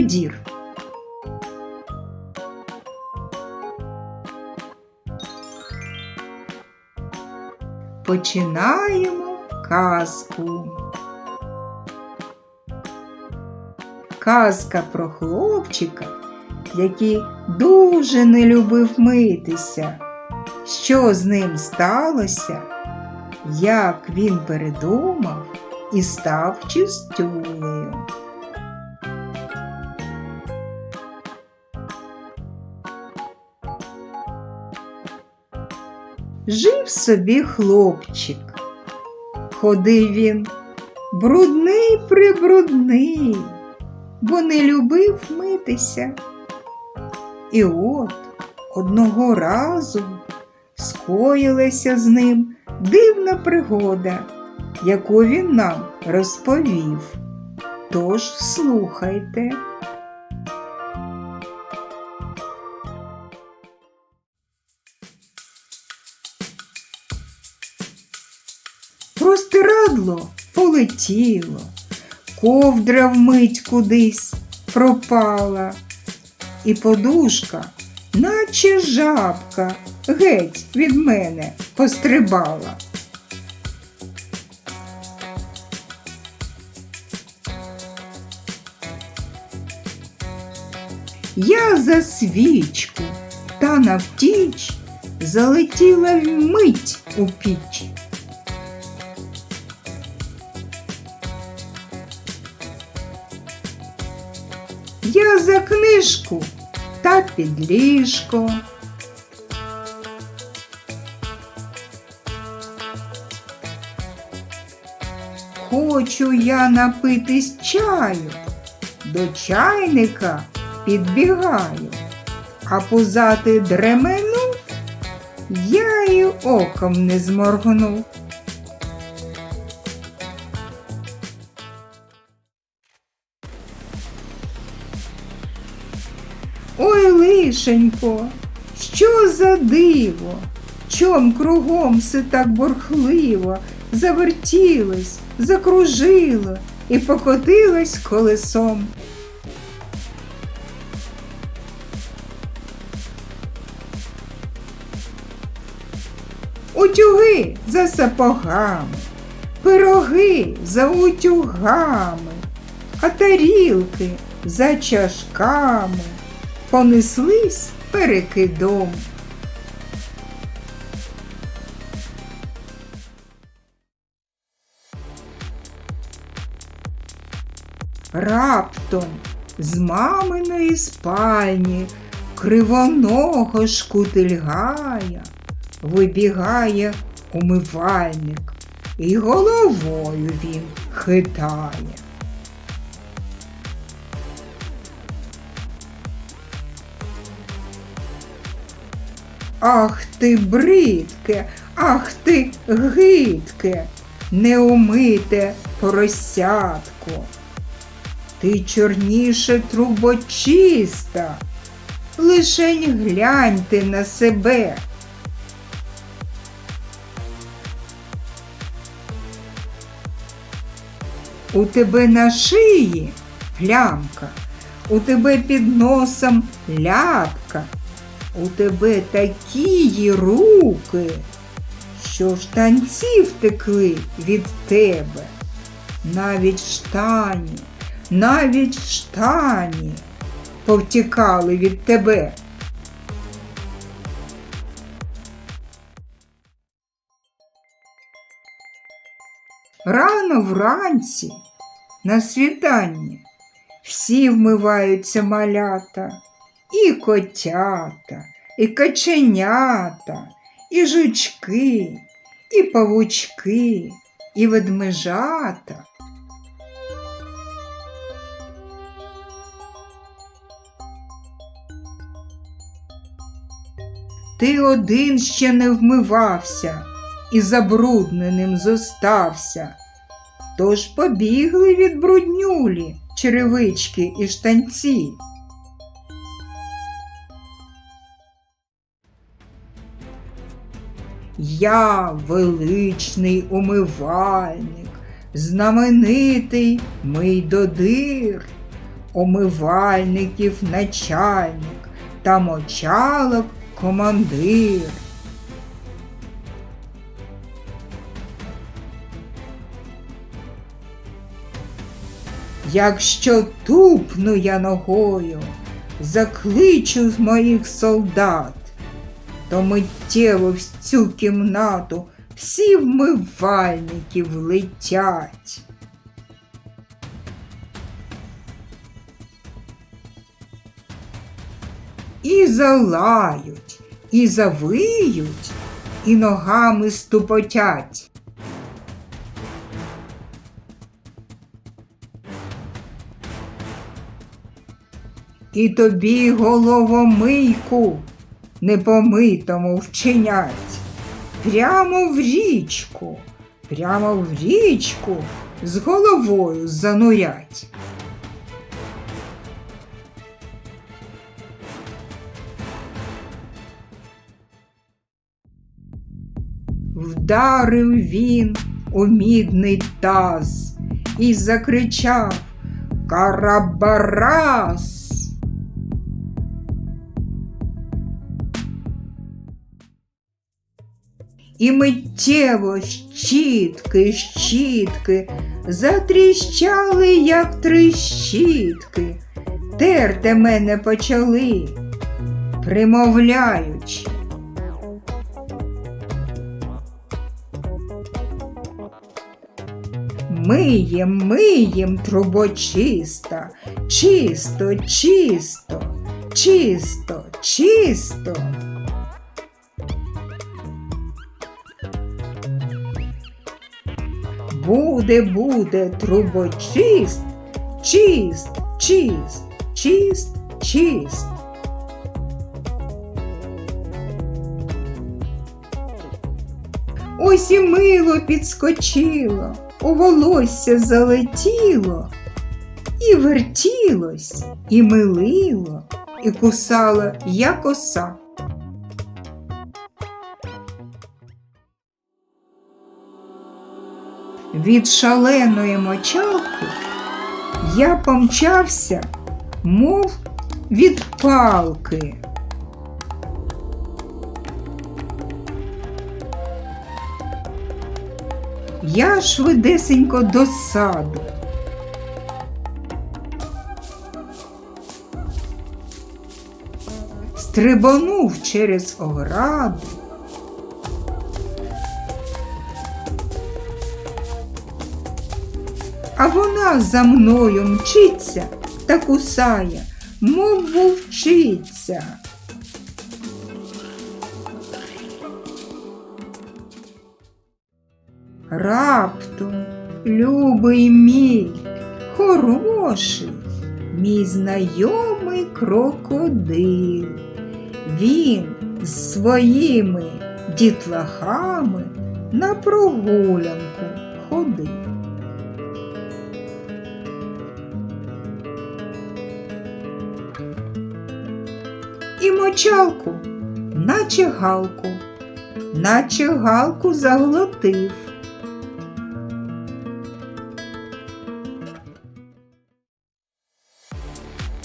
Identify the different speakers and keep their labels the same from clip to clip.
Speaker 1: Мий. Починаємо казку. Казка про хлопчика, який дуже не любив митися. Що з ним сталося? Як він передумав і став чистюлею. Жив собі хлопчик. Ходив він брудний прибрудний, бо не любив митися. І от одного разу скоїлася з ним дивна пригода, яку він нам розповів. Тож слухайте. Простирадло полетіло, ковдра вмить кудись пропала, і подушка, наче жабка, геть від мене пострибала. Я за свічку та навтіч залетіла вмить у піч. Я за книжку та під ліжко. Хочу я напитись чаю, до чайника підбігаю, а пузати дремену я й оком не зморгну. Лишенько, що за диво? Чом кругом все так бурхливо завертілось, закружило і покотилось колесом. Утюги за сапогами, пироги за утюгами, а тарілки за чашками понеслись перекидом. Раптом з маминої спальні кривоного шкутильгая вибігає умивальник і головою він хитає. Ах ти бридке, ах ти гидке, неумите поросятко. Ти чорніше трубочиста, лишень гляньте на себе. У тебе на шиї плямка, у тебе під носом ляпка, у тебе такі руки, що штанці втекли від тебе. Навіть штані, навіть штані повтікали від тебе. Рано вранці на світанні всі вмиваються малята, і котята, і каченята, і жучки, і павучки, і ведмежата. Ти один ще не вмивався і забрудненим зостався. Тож побігли від бруднюлі черевички і штанці. Я величний умивальник, знаменитий мий додир, омивальників начальник та мочалок командир. Якщо тупну я ногою, закличу з моїх солдат, то миттєво в цю кімнату всі вмивальники влетять. І залають, і завиють, і ногами ступотять. І тобі головомийку непомитому вчинять. Прямо в річку, прямо в річку з головою занурять. Вдарив він у мідний таз і закричав Карабарас. І миттєво щітки, щітки затріщали, як тріщітки, терте мене почали, примовляючи. Миєм, миєм, трубочиста, чисто, чисто, чисто, чисто. Буде, буде трубочист, чист, чист, чист, чист. Ось і мило підскочило, у волосся залетіло, і вертілось, і милило, і кусало, як оса. Від шаленої мочалки я помчався, мов від палки. Я швидесенько до саду. Стрибонув через ограду. А вона за мною мчиться та кусає, мов вовчиця. Раптом, любий мій, хороший, мій знайомий крокодил. Він з своїми дітлахами на прогулянку ходив. Мочалку, наче галку, наче галку заглотив.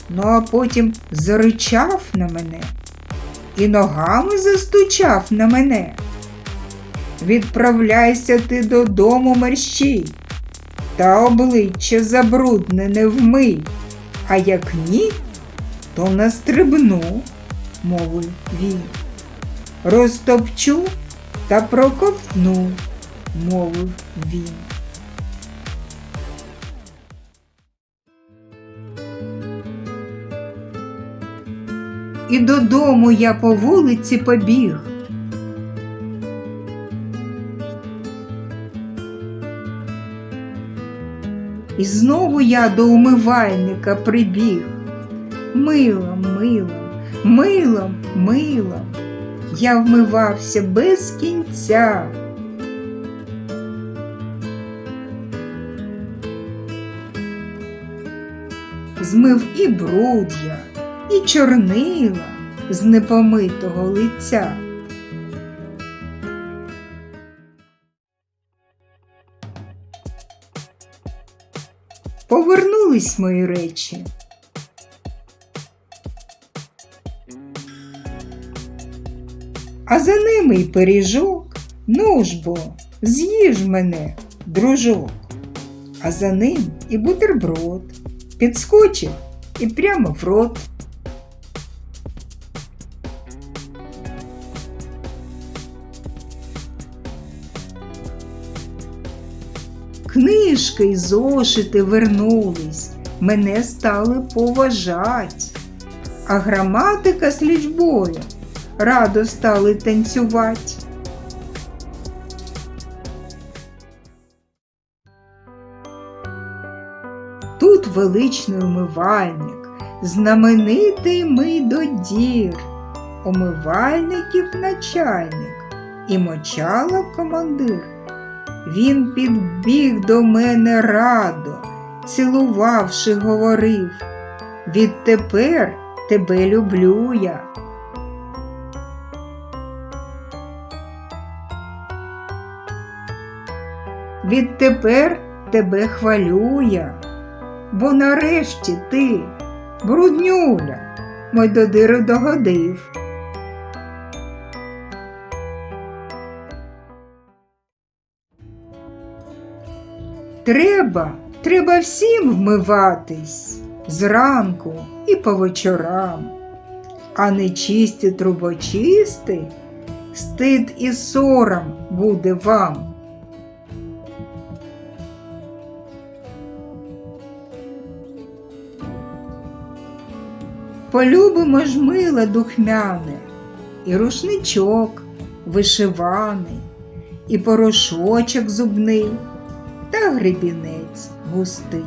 Speaker 1: Ну, а потім заричав на мене і ногами застучав на мене. Відправляйся ти додому мерщій, та обличчя забруднене вмий, а як ні, то настрибну, мовив він. Розтопчу та проковтну, мовив він. І додому я по вулиці побіг. І знову я до умивальника прибіг. Милом, милом, милом, милом. Я вмивався без кінця. Змив і бруд'я, і чорнила з непомитого лиця. Повернулись мої речі, а за ними й пиріжок. Ну ж бо, з'їж мене, дружок. А за ним і бутерброд. Підскочив і прямо в рот. Книжки й зошити вернулись, мене стали поважать, а граматика з лічбою радо стали танцювать. Тут величний умивальник, знаменитий мийдодір, умивальників начальник і мочала командир. Він підбіг до мене радо, цілувавши, говорив. Відтепер тебе люблю я. Відтепер тебе хвалю я, бо нарешті ти, бруднюля, мой додиру догодив. Треба, треба всім вмиватись зранку і по вечорам, а нечисті трубочисти, стид і сором буде вам. Полюбимо ж миле духмяне, і рушничок вишиваний, і порошочок зубний та гребінець густий.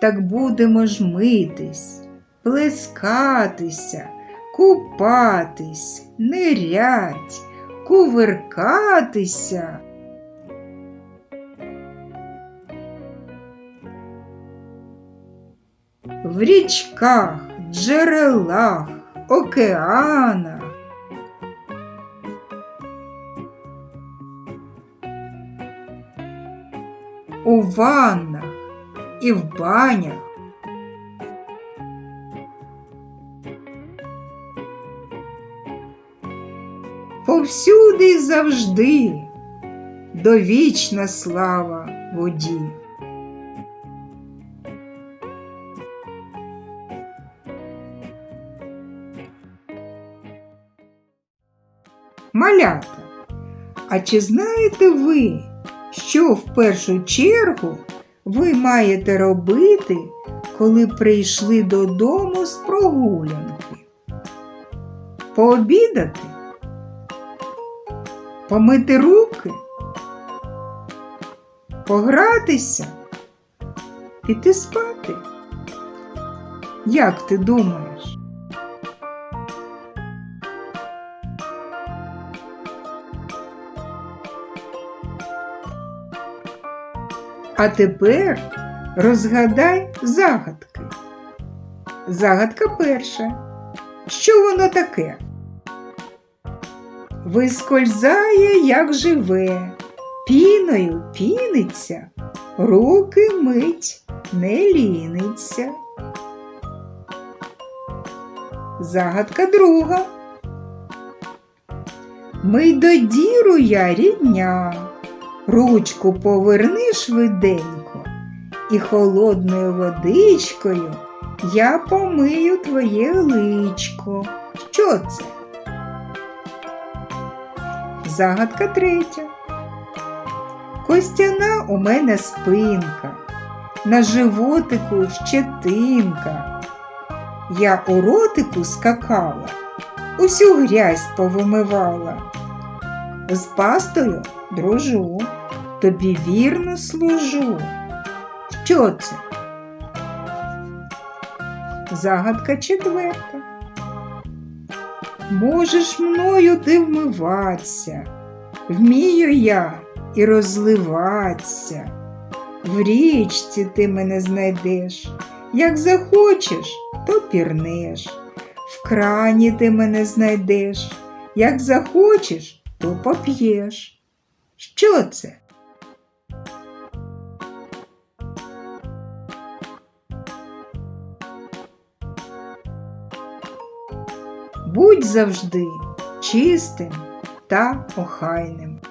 Speaker 1: Так будемо ж митись, плескатися, купатись, нирять, кувиркатися. В річках, джерелах, океанах. У ваннах і в банях. Повсюди й завжди довічна слава воді. Малята, а чи знаєте ви, що в першу чергу ви маєте робити, коли прийшли додому з прогулянки? Пообідати? Помити руки? Погратися? Піти спати? Як ти думаєш? А тепер розгадай загадки. Загадка перша. Що воно таке? Вискользає, як живе, піною піниться, руки мить не ліниться. Загадка друга. Ми до діру я рідня. Ручку поверни швиденько, і холодною водичкою я помию твоє личко. Що це? Загадка третя. Костяна у мене спинка, на животику щетинка. Я у ротику скакала, усю грязь повимивала. З пастою дружу, тобі вірно служу. Що це? Загадка четверта. Можеш мною ти вмиватися, вмію я і розливатися. В річці ти мене знайдеш, як захочеш, то пірнеш. В крані ти мене знайдеш, як захочеш, то поп'єш. Що це? Будь завжди чистим та охайним.